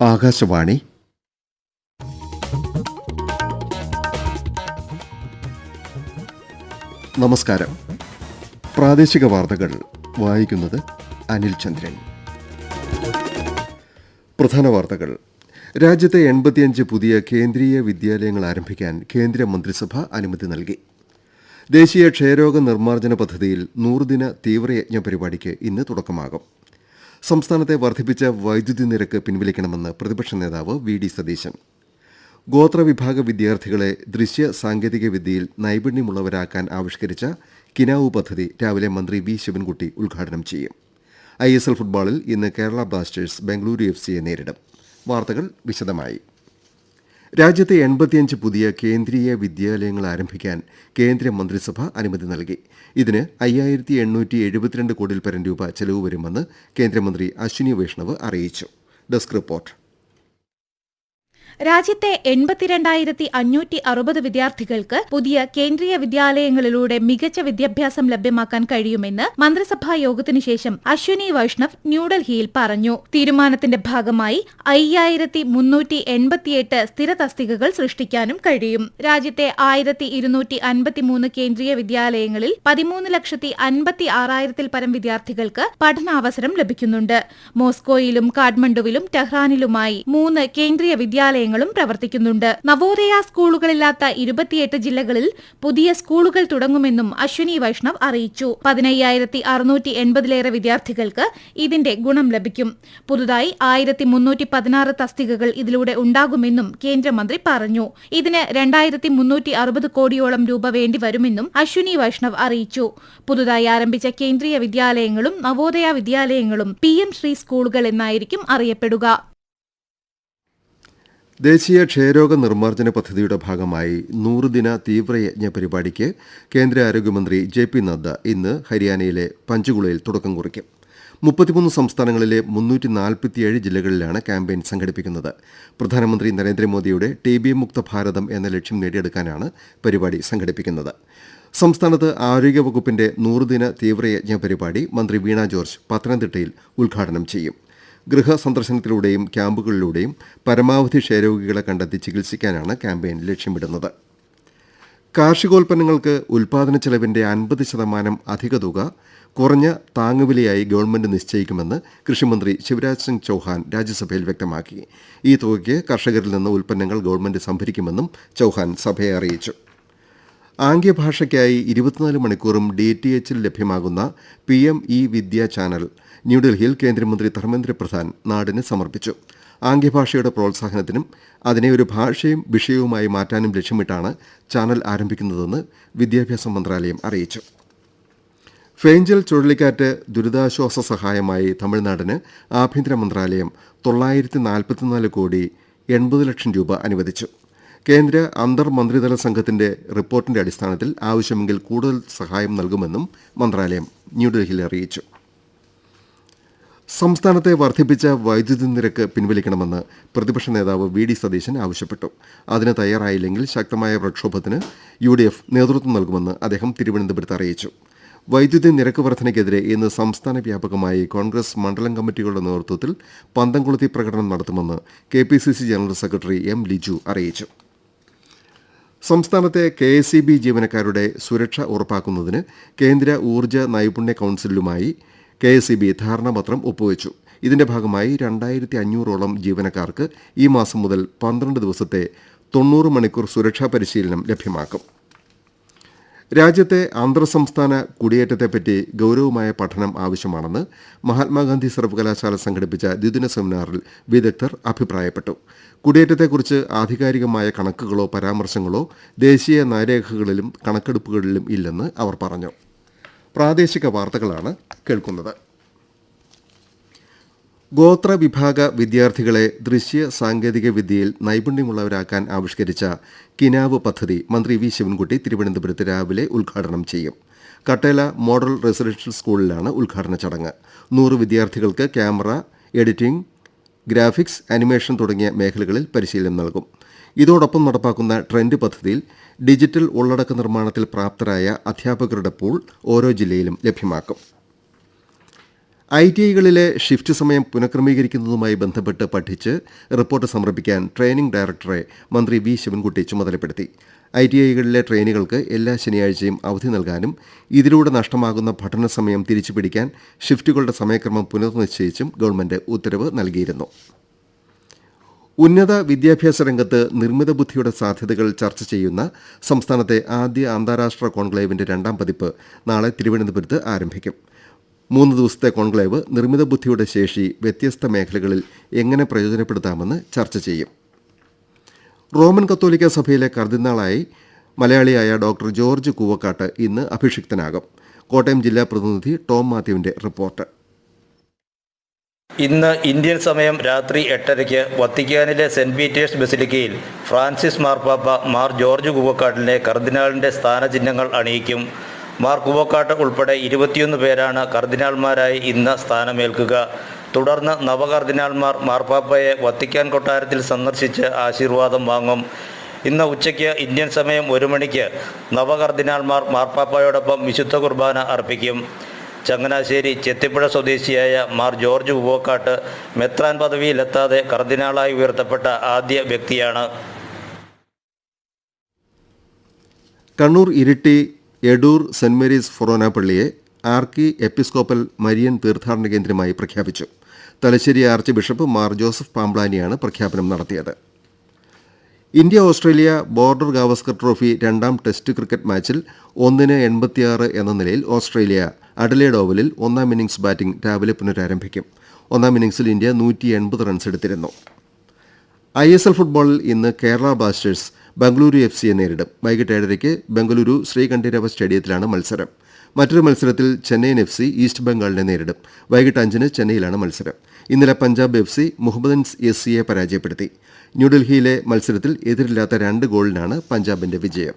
ആകാശവാണി. നമസ്കാരം. പ്രാദേശിക വാർത്തകൾ. വായിക്കുന്നത് അനിൽ ചന്ദ്രൻ. പ്രധാന വാർത്തകൾ. രാജ്യത്തെ എൺപത്തിയഞ്ച് പുതിയ കേന്ദ്രീയ വിദ്യാലയങ്ങൾ ആരംഭിക്കാൻ കേന്ദ്ര മന്ത്രിസഭ അനുമതി നൽകി. ദേശീയ ക്ഷയരോഗ നിർമ്മാർജന പദ്ധതിയിൽ നൂറുദിന തീവ്രയജ്ഞ പരിപാടിക്ക് ഇന്ന് തുടക്കമാകും. സംസ്ഥാനത്തെ വർദ്ധിപ്പിച്ച വൈദ്യുതി നിരക്ക് പിൻവലിക്കണമെന്ന് പ്രതിപക്ഷ നേതാവ് വി ഡി സതീശൻ. ഗോത്രവിഭാഗ വിദ്യാർത്ഥികളെ ദൃശ്യ സാങ്കേതിക വിദ്യയിൽ നൈപുണ്യമുള്ളവരാക്കാൻ ആവിഷ്കരിച്ച കിനാവു പദ്ധതി രാവിലെ മന്ത്രി വി ശിവൻകുട്ടി ഉദ്ഘാടനം ചെയ്യും. ഐ എസ് എൽ ഫുട്ബോളിൽ ഇന്ന് കേരള ബ്ലാസ്റ്റേഴ്സ് ബംഗളൂരു എഫ് സിയെ നേരിടും. വാർത്തകൾ വിശദമായി. രാജ്യത്തെ എൺപത്തിയഞ്ച് പുതിയ കേന്ദ്രീയ വിദ്യാലയങ്ങൾ ആരംഭിക്കാൻ കേന്ദ്ര മന്ത്രിസഭ അനുമതി നൽകി. ഇതിന് അയ്യായിരത്തി എണ്ണൂറ്റി എഴുപത്തിരണ്ട് കോടിയിൽ പരം രൂപ ചെലവ് വരുമെന്ന് കേന്ദ്രമന്ത്രി അശ്വിനി വൈഷ്ണവ് അറിയിച്ചു. Desk report. രാജ്യത്തെ എൺപത്തിരണ്ടായിരത്തി അഞ്ഞൂറ്റി അറുപത് വിദ്യാർത്ഥികൾക്ക് പുതിയ കേന്ദ്രീയ വിദ്യാലയങ്ങളിലൂടെ മികച്ച വിദ്യാഭ്യാസം ലഭ്യമാക്കാൻ കഴിയുമെന്ന് മന്ത്രിസഭാ യോഗത്തിനു ശേഷം അശ്വിനി വൈഷ്ണവ് ന്യൂഡൽഹിയിൽ പറഞ്ഞു. തീരുമാനത്തിന്റെ ഭാഗമായി അയ്യായിരത്തി മുന്നൂറ്റി എൺപത്തിയെട്ട് സ്ഥിര തസ്തികകൾ സൃഷ്ടിക്കാനും കഴിയും. രാജ്യത്തെ ആയിരത്തി ഇരുന്നൂറ്റി അൻപത്തിമൂന്ന് കേന്ദ്രീയ വിദ്യാലയങ്ങളിൽ പതിമൂന്ന് ലക്ഷത്തി അൻപത്തി ആറായിരത്തിൽ പരം വിദ്യാർത്ഥികൾക്ക് പഠനാവസരം ലഭിക്കുന്നുണ്ട്. മോസ്കോയിലും കാഠ്മണ്ഡുവിലും ടെഹ്റാനിലുമായി മൂന്ന് കേന്ദ്രീയ വിദ്യാലയങ്ങളും പ്രവർത്തിക്കുന്നുണ്ട്. നവോദയ സ്കൂളുകളില്ലാത്ത ഇരുപത്തിയെട്ട് ജില്ലകളിൽ പുതിയ സ്കൂളുകൾ തുടങ്ങുമെന്നും അശ്വിനി വൈഷ്ണവ് അറിയിച്ചു. പതിനയ്യായിരത്തി അറുന്നൂറ്റി എൺപതിലേറെ വിദ്യാർത്ഥികൾക്ക് ഇതിന്റെ ഗുണം ലഭിക്കും. പുതുതായി ആയിരത്തി മുന്നൂറ്റി പതിനാറ് തസ്തികകൾ ഇതിലൂടെ ഉണ്ടാകുമെന്നും കേന്ദ്രമന്ത്രി പറഞ്ഞു. ഇതിന് രണ്ടായിരത്തി മുന്നൂറ്റി അറുപത് കോടിയോളം രൂപ വേണ്ടിവരുമെന്നും അശ്വിനി വൈഷ്ണവ് അറിയിച്ചു. പുതുതായി ആരംഭിച്ച കേന്ദ്രീയ വിദ്യാലയങ്ങളും നവോദയ വിദ്യാലയങ്ങളും പി എം ശ്രീ സ്കൂളുകൾ എന്നായിരിക്കും അറിയപ്പെടുക. ദേശീയ ക്ഷയരോഗ നിർമ്മാർജന പദ്ധതിയുടെ ഭാഗമായി നൂറുദിന തീവ്രയജ്ഞ പരിപാടിക്ക് കേന്ദ്ര ആരോഗ്യമന്ത്രി ജെ പി നദ്ദ ഇന്ന് ഹരിയാനയിലെ പഞ്ചകുളയിൽ തുടക്കം കുറിക്കും. മുപ്പത്തിമൂന്ന് സംസ്ഥാനങ്ങളിലെ മുന്നൂറ്റി നാൽപ്പത്തിയേഴ് ജില്ലകളിലാണ് ക്യാമ്പയിൻ സംഘടിപ്പിക്കുന്നത്. പ്രധാനമന്ത്രി നരേന്ദ്രമോദിയുടെ ടി ബി മുക്ത ഭാരതം എന്ന ലക്ഷ്യം നേടിയെടുക്കാനാണ് പരിപാടി സംഘടിപ്പിക്കുന്നത്. സംസ്ഥാനത്ത് ആരോഗ്യവകുപ്പിന്റെ നൂറുദിന തീവ്രയജ്ഞ പരിപാടി മന്ത്രി വീണ ജോർജ് പത്തനംതിട്ടയിൽ ഉദ്ഘാടനം ചെയ്യും. ഗൃഹ സന്ദർശനത്തിലൂടെയും ക്യാമ്പുകളിലൂടെയും പരമാവധി ക്ഷയരോഗികളെ കണ്ടെത്തി ചികിത്സിക്കാനാണ് ക്യാമ്പയിൻ ലക്ഷ്യമിടുന്നത്. കാർഷികോൽപ്പന്നങ്ങൾക്ക് ഉൽപാദന ചെലവിന്റെ അൻപത് ശതമാനം അധിക തുക കുറഞ്ഞ താങ്ങുവിലയായി ഗവൺമെന്റ് നിശ്ചയിക്കുമെന്ന് കൃഷിമന്ത്രി ശിവരാജ് സിംഗ് ചൌഹാൻ രാജ്യസഭയിൽ വ്യക്തമാക്കി. ഈ തുകയ്ക്ക് കർഷകരിൽ നിന്ന് ഉൽപ്പന്നങ്ങൾ ഗവൺമെന്റ് സംഭരിക്കുമെന്നും ചൌഹാൻ സഭയെ അറിയിച്ചു. ആംഗ്യഭാഷയ്ക്കായി ഇരുപത്തിനാല് മണിക്കൂറും ഡി ടി എച്ചിൽ ലഭ്യമാകുന്ന P M E Vidya channel ന്യൂഡൽഹിയിൽ കേന്ദ്രമന്ത്രി ധർമ്മേന്ദ്ര പ്രധാൻ നാടിന് സമർപ്പിച്ചു. ആംഗ്യഭാഷയുടെ പ്രോത്സാഹനത്തിനും അതിനെ ഒരു ഭാഷയും വിഷയവുമായി മാറ്റാനും ലക്ഷ്യമിട്ടാണ് ചാനൽ ആരംഭിക്കുന്നതെന്ന് വിദ്യാഭ്യാസ മന്ത്രാലയം അറിയിച്ചു. ഫേഞ്ചൽ ചുഴലിക്കാറ്റ് ദുരിതാശ്വാസ സഹായമായി തമിഴ്നാടിന് ആഭ്യന്തര മന്ത്രാലയം തൊള്ളായിരത്തി നാൽപ്പത്തിനാല് കോടി എൺപത് ലക്ഷം രൂപ അനുവദിച്ചു. കേന്ദ്ര അന്തർ മന്ത്രിതല സംഘത്തിന്റെ റിപ്പോർട്ടിന്റെ അടിസ്ഥാനത്തിൽ ആവശ്യമെങ്കിൽ കൂടുതൽ സഹായം നൽകുമെന്നും മന്ത്രാലയം ന്യൂഡൽഹിയിൽ അറിയിച്ചു. സംസ്ഥാനത്തെ വർദ്ധിപ്പിച്ച വൈദ്യുതി നിരക്ക് പിൻവലിക്കണമെന്ന് പ്രതിപക്ഷ നേതാവ് വി ഡി സതീശൻ ആവശ്യപ്പെട്ടു. അതിന് തയ്യാറായില്ലെങ്കിൽ ശക്തമായ പ്രക്ഷോഭത്തിന് യു ഡി എഫ് നേതൃത്വം നൽകുമെന്ന് അദ്ദേഹം തിരുവനന്തപുരത്ത് അറിയിച്ചു. വൈദ്യുതി നിരക്ക് വർധനയ്ക്കെതിരെ ഇന്ന് സംസ്ഥാന വ്യാപകമായി കോൺഗ്രസ് മണ്ഡലം കമ്മിറ്റികളുടെ നേതൃത്വത്തിൽ പന്തംകൊളുത്തി പ്രകടനം നടത്തുമെന്ന് K P C C general secretary M Liju അറിയിച്ചു. സംസ്ഥാനത്തെ കെ എസ് ഇ ബി ജീവനക്കാരുടെ സുരക്ഷ ഉറപ്പാക്കുന്നതിന് കേന്ദ്ര ഊർജ നൈപുണ്യ കൌൺസിലുമായി കെ എസ് ഇ ബി ധാരണാപത്രം ഒപ്പുവെച്ചു. ഇതിന്റെ ഭാഗമായി രണ്ടായിരത്തി അഞ്ഞൂറോളം ജീവനക്കാർക്ക് ഈ മാസം മുതൽ പന്ത്രണ്ട് ദിവസത്തെ തൊണ്ണൂറ് മണിക്കൂർ സുരക്ഷാ പരിശീലനം ലഭ്യമാക്കും. രാജ്യത്തെ അന്തർ സംസ്ഥാന കുടിയേറ്റത്തെപ്പറ്റി ഗൌരവമായ പഠനം ആവശ്യമാണെന്ന് മഹാത്മാഗാന്ധി സർവകലാശാല സംഘടിപ്പിച്ച ദ്വിദിന സെമിനാറിൽ വിദഗ്ധർ അഭിപ്രായപ്പെട്ടു. കുടിയേറ്റത്തെക്കുറിച്ച് ആധികാരികമായ കണക്കുകളോ പരാമർശങ്ങളോ ദേശീയ നയരേഖകളിലും കണക്കെടുപ്പുകളിലും ഇല്ലെന്ന് അവർ പറഞ്ഞു. പ്രാദേശിക വാർത്തകളാണ് കേൾക്കുന്നത്. ഗോത്ര വിഭാഗ വിദ്യാർത്ഥികളെ ദൃശ്യ സാങ്കേതിക വിദ്യയിൽ നൈപുണ്യമുള്ളവരാക്കാൻ ആവിഷ്കരിച്ച കിനാവ് പദ്ധതി മന്ത്രി വി ശിവൻകുട്ടി തിരുവനന്തപുരത്ത് രാവിലെ ഉദ്ഘാടനം ചെയ്യും. കട്ടേല മോഡൽ റെസിഡൻഷ്യൽ സ്കൂളിലാണ് ഉദ്ഘാടന ചടങ്ങ്. നൂറ് വിദ്യാർത്ഥികൾക്ക് ക്യാമറ എഡിറ്റിംഗ് ഗ്രാഫിക്സ് അനിമേഷൻ തുടങ്ങിയ മേഖലകളിൽ പരിശീലനം നൽകും. ഇതോടൊപ്പം നടപ്പാക്കുന്ന ട്രെൻഡ് പദ്ധതിയിൽ ഡിജിറ്റൽ ഉള്ളടക്ക നിർമ്മാണത്തിൽ പ്രാപ്തരായ അധ്യാപകരുടെ പൂൾ ഓരോ ജില്ലയിലും ലഭ്യമാക്കും. ഐ ടി ഐകളിലെ ഷിഫ്റ്റ് സമയം പുനഃക്രമീകരിക്കുന്നതുമായി ബന്ധപ്പെട്ട് പഠിച്ച് റിപ്പോർട്ട് സമർപ്പിക്കാൻ ട്രെയിനിംഗ് ഡയറക്ടറെ മന്ത്രി വി. ശിവൻകുട്ടി ചുമതലപ്പെടുത്തി. ഐ ടി ഐകളിലെ ട്രെയിനുകൾക്ക് എല്ലാ ശനിയാഴ്ചയും അവധി നൽകാനും ഇതിലൂടെ നഷ്ടമാകുന്ന പഠന സമയം തിരിച്ചുപിടിക്കാൻ ഷിഫ്റ്റുകളുടെ സമയക്രമം പുനർനിശ്ചയിച്ചും ഗവൺമെന്റ് ഉത്തരവ് നൽകിയിരുന്നു. ഉന്നത വിദ്യാഭ്യാസ രംഗത്ത് നിർമ്മിത ബുദ്ധിയുടെ സാധ്യതകൾ ചർച്ച ചെയ്യുന്ന സംസ്ഥാനത്തെ ആദ്യ അന്താരാഷ്ട്ര കോൺക്ലേവിന്റെ രണ്ടാം പതിപ്പ് നാളെ തിരുവനന്തപുരത്ത് ആരംഭിക്കും. മൂന്ന് ദിവസത്തെ കോൺക്ലേവ് നിർമ്മിത ബുദ്ധിയുടെ ശേഷി വ്യത്യസ്ത മേഖലകളിൽ എങ്ങനെ പ്രയോജനപ്പെടുത്താമെന്ന് ചർച്ച ചെയ്യും. റോമൻ കത്തോലിക്ക സഭയിലെ കർദിനാളായി മലയാളിയായ ഡോക്ടർ ജോർജ് കൂവക്കാട്ട് ഇന്ന് അഭിഷിക്തനാകും. കോട്ടയം ജില്ലാ പ്രതിനിധി ടോം മാത്യുവിന്റെ റിപ്പോർട്ട്. ഇന്ന് ഇന്ത്യൻ സമയം രാത്രി എട്ടരയ്ക്ക് വത്തിക്കാനിലെ സെന്റ് പീറ്റേഴ്സ് ബസിലിക്കയിൽ ഫ്രാൻസിസ് മാർപ്പാപ്പ മാർ ജോർജ് കുവക്കാട്ടിനെ കർദിനാളിന്റെ സ്ഥാനചിഹ്നങ്ങൾ അണിയിക്കും. മാർ കുവക്കാട്ട് ഉൾപ്പെടെ ഇരുപത്തിയൊന്ന് പേരാണ് കർദിനാൾമാരായി ഇന്ന് സ്ഥാനമേൽക്കുക. തുടർന്ന് നവകർദിനാൾമാർ മാർപ്പാപ്പയെ വത്തിക്കാൻ കൊട്ടാരത്തിൽ സന്ദർശിച്ച് ആശീർവാദം വാങ്ങും. ഇന്ന് ഉച്ചയ്ക്ക് ഇന്ത്യൻ സമയം ഒരു മണിക്ക് നവകർദിനാൾമാർ മാർപ്പാപ്പയോടൊപ്പം വിശുദ്ധ കുർബാന അർപ്പിക്കും. ചങ്ങനാശ്ശേരി ചെത്തിപ്പുഴ സ്വദേശിയായ മാർ ജോർജ് ഉവോക്കാട്ട് മെത്രാൻ പദവിയിലെത്താതെ കർദിനാളായി ഉയർത്തപ്പെട്ട ആദ്യ വ്യക്തിയാണ്. കണ്ണൂർ ഇരിട്ടി എടൂർ സെന്റ് മേരീസ് ഫൊറോന പള്ളിയെ ആർക്കി എപ്പിസ്കോപ്പൽ മരിയൻ തീർത്ഥാടന കേന്ദ്രമായി പ്രഖ്യാപിച്ചു. Thalassery archbishop Mar Joseph പാംബ്ലാനിയാണ് പ്രഖ്യാപനം നടത്തിയത്. India Australia border Gavaskar trophy രണ്ടാം ടെസ്റ്റ് ക്രിക്കറ്റ് മാച്ചിൽ ഒന്നിന് എൺപത്തിയാറ് എന്ന നിലയിൽ ഓസ്ട്രേലിയ അഡലേഡ് ഓവലിൽ ഒന്നാം ഇന്നിംഗ്സ് ബാറ്റിംഗ് രാവിലെ പുനരാരംഭിക്കും. ഒന്നാം ഇന്നിംഗ്സിൽ ഇന്ത്യ നൂറ്റി എൺപത് റൺസ് എടുത്തിരുന്നു. ഐ എസ് എൽ ഫുട്ബോളിൽ ഇന്ന് കേരള ബ്ലാസ്റ്റേഴ്സ് ബംഗളൂരു എഫ് സിയെ നേരിടും. വൈകിട്ട് ഏഴരയ്ക്ക് ബംഗളൂരു ശ്രീകണ്ഠീരവ സ്റ്റേഡിയത്തിലാണ് മത്സരം. മറ്റൊരു മത്സരത്തിൽ ചെന്നൈയിൻ എഫ് സി ഈസ്റ്റ് ബംഗാളിനെ നേരിടും. വൈകിട്ട് അഞ്ചിന് ചെന്നൈയിലാണ് മത്സരം. ഇന്നലെ Punjab F C Mohammedans S സിയെ പരാജയപ്പെടുത്തി. ന്യൂഡൽഹിയിലെ മത്സരത്തിൽ എതിരില്ലാത്ത രണ്ട് ഗോളിനാണ് പഞ്ചാബിന്റെ വിജയം.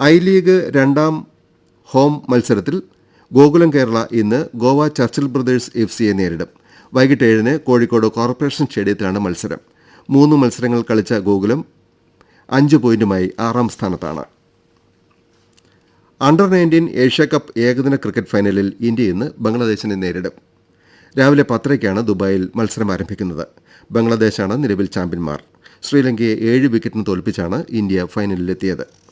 ഐ ലീഗ് രണ്ടാം ഹോം മത്സരത്തിൽ ഗോകുലം കേരള ഇന്ന് ഗോവ ചർച്ചിൽ ബ്രദേഴ്സ് എഫ് സിയെ നേരിടും. വൈകിട്ട് ഏഴിന് കോഴിക്കോട് കോർപ്പറേഷൻ സ്റ്റേഡിയത്തിലാണ് മത്സരം. മൂന്ന് മത്സരങ്ങൾ കളിച്ച ഗോകുലം അഞ്ച് പോയിന്റുമായി ആറാം സ്ഥാനത്താണ്. അണ്ടർ നയന്റീൻ ഏഷ്യാകപ്പ് ഏകദിന ക്രിക്കറ്റ് ഫൈനലിൽ ഇന്ത്യ ഇന്ന് ബംഗ്ലാദേശിനെ നേരിടും. രാവിലെ പത്തരയ്ക്കാണ് ദുബായിൽ മത്സരം ആരംഭിക്കുന്നത്. ബംഗ്ലാദേശാണ് നിലവിൽ ചാമ്പ്യന്മാർ. ശ്രീലങ്കയെ ഏഴ് വിക്കറ്റിന് തോൽപ്പിച്ചാണ് ഇന്ത്യ ഫൈനലിലെത്തിയത്.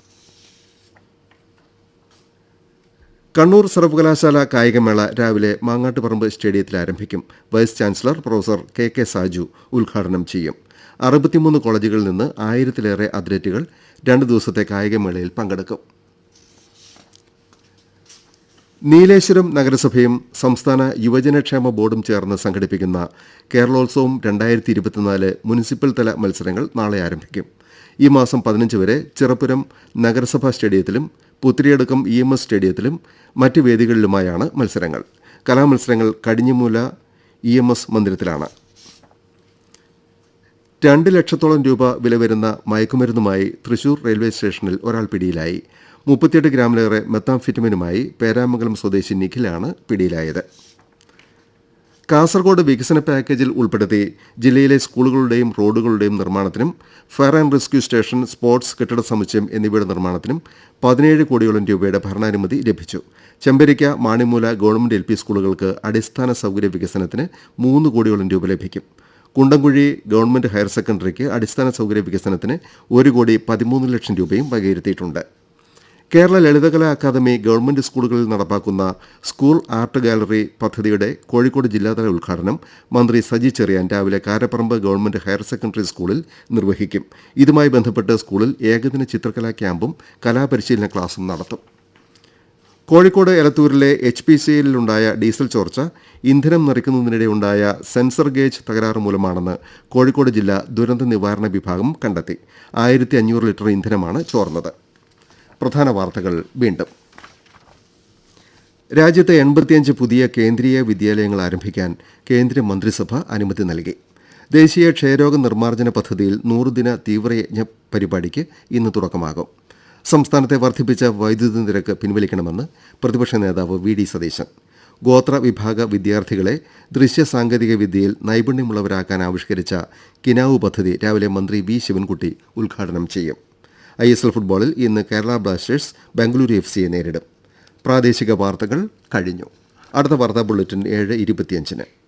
കണ്ണൂർ സർവകലാശാല കായികമേള രാവിലെ മാങ്ങാട്ടുപറമ്പ് സ്റ്റേഡിയത്തിൽ ആരംഭിക്കും. Vice chancellor professor K K Saju ഉദ്ഘാടനം ചെയ്യും. അറുപത്തിമൂന്ന് കോളേജുകളിൽ നിന്ന് ആയിരത്തിലേറെ അത്ലറ്റുകൾ രണ്ട് ദിവസത്തെ കായികമേളയിൽ പങ്കെടുക്കും. നീലേശ്വരം നഗരസഭയും സംസ്ഥാന യുവജനക്ഷേമ ബോർഡും ചേർന്ന് സംഘടിപ്പിക്കുന്ന കേരളോത്സവം രണ്ടായിരത്തി ഇരുപത്തിനാല് മുനിസിപ്പൽ തല മത്സരങ്ങൾ നാളെ ആരംഭിക്കും. ഈ മാസം പതിനഞ്ച് വരെ ചിറപ്പുരം നഗരസഭാ സ്റ്റേഡിയത്തിലും പുത്തിരിയടക്കം ഇ എം എസ് സ്റ്റേഡിയത്തിലും മറ്റ് വേദികളിലുമായാണ് മത്സരങ്ങൾ. കലാമത്സരങ്ങൾ കടിഞ്ഞിമൂല ഇ എം എസ് മന്ദിരത്തിലാണ്. രണ്ട് ലക്ഷത്തോളം രൂപ വില വരുന്ന മയക്കുമരുന്നുമായി തൃശൂർ റെയിൽവേ സ്റ്റേഷനിൽ ഒരാൾ പിടിയിലായി. മുപ്പത്തിയെട്ട് ഗ്രാമിലേറെ മെത്താംഫിറ്റമിനുമായി പേരാമംഗലം സ്വദേശി നിഖിലാണ് പിടിയിലായത്. കാസർഗോഡ് വികസന പാക്കേജിൽ ഉൾപ്പെടുത്തി ജില്ലയിലെ സ്കൂളുകളുടെയും റോഡുകളുടെയും നിർമ്മാണത്തിനും fire and rescue station sports കെട്ടിട സമുച്ചയം എന്നിവയുടെ നിർമ്മാണത്തിനും പതിനേഴ് കോടിയോളം രൂപയുടെ ഭരണാനുമതി ലഭിച്ചു. ചെമ്പരിക്ക മാണിമൂല ഗവൺമെന്റ് എൽ സ്കൂളുകൾക്ക് അടിസ്ഥാന സൗകര്യ വികസനത്തിന് മൂന്ന് കോടിയോളം രൂപ ലഭിക്കും. കുണ്ടംകുഴി ഗവൺമെന്റ് ഹയർ സെക്കൻഡറിക്ക് അടിസ്ഥാന സൗകര്യ വികസനത്തിന് ഒരു കോടി പതിമൂന്ന് ലക്ഷം രൂപയും വകയിരുത്തിയിട്ടുണ്ട്. കേരള ലളിതകലാ അക്കാദമി ഗവൺമെന്റ് സ്കൂളുകളിൽ നടപ്പാക്കുന്ന സ്കൂൾ ആർട്ട് ഗാലറി പദ്ധതിയുടെ കോഴിക്കോട് ജില്ലാതല ഉദ്ഘാടനം മന്ത്രി സജി ചെറിയാൻ രാവിലെ കാരപ്പറമ്പ് ഗവൺമെന്റ് ഹയർ സെക്കൻഡറി സ്കൂളിൽ നിർവഹിക്കും. ഇതുമായി ബന്ധപ്പെട്ട് സ്കൂളിൽ ഏകദിന ചിത്രകലാ ക്യാമ്പും കലാപരിശീലന ക്ലാസും നടത്തും. കോഴിക്കോട് എലത്തൂരിലെ എച്ച് പി സി എല്ലിലുണ്ടായ ഡീസൽ ചോർച്ച ഇന്ധനം നിറയ്ക്കുന്നതിനിടെയുണ്ടായ സെൻസർ ഗേജ് തകരാറ് മൂലമാണെന്ന് കോഴിക്കോട് ജില്ലാ ദുരന്ത നിവാരണ വിഭാഗം കണ്ടെത്തി. ആയിരത്തി അഞ്ഞൂറ് ലിറ്റർ ഇന്ധനമാണ് ചോർന്നത്. പ്രധാന വാർത്തകൾ വീണ്ടും. രാജ്യത്തെ എൺപത്തിയഞ്ച് പുതിയ കേന്ദ്രീയ വിദ്യാലയങ്ങൾ ആരംഭിക്കാൻ കേന്ദ്ര മന്ത്രിസഭ അനുമതി നൽകി. ദേശീയ ക്ഷയരോഗ നിർമ്മാർജന പദ്ധതിയിൽ നൂറുദിന തീവ്രയജ്ഞ പരിപാടിക്ക് ഇന്ന് തുടക്കമാകും. സംസ്ഥാനത്തെ വർദ്ധിപ്പിച്ച വൈദ്യുതി നിരക്ക് പിൻവലിക്കണമെന്ന് പ്രതിപക്ഷ നേതാവ് വി ഡി സതീശൻ. ഗോത്ര വിഭാഗ വിദ്യാർത്ഥികളെ ദൃശ്യ സാങ്കേതിക വിദ്യയിൽ നൈപുണ്യമുള്ളവരാക്കാൻ ആവിഷ്കരിച്ച കിനാവു പദ്ധതി രാവിലെ മന്ത്രി വി ശിവൻകുട്ടി ഉദ്ഘാടനം ചെയ്യും. ഐ എസ് എൽ ഫുട്ബോളിൽ ഇന്ന് കേരള ബ്ലാസ്റ്റേഴ്സ് ബംഗളൂരു എഫ് സിയെ നേരിടും. പ്രാദേശിക വാർത്തകൾ കഴിഞ്ഞു. അടുത്ത വാർത്താ ബുള്ളറ്റിൻ ഏഴ് ഇരുപത്തിയഞ്ചിന്.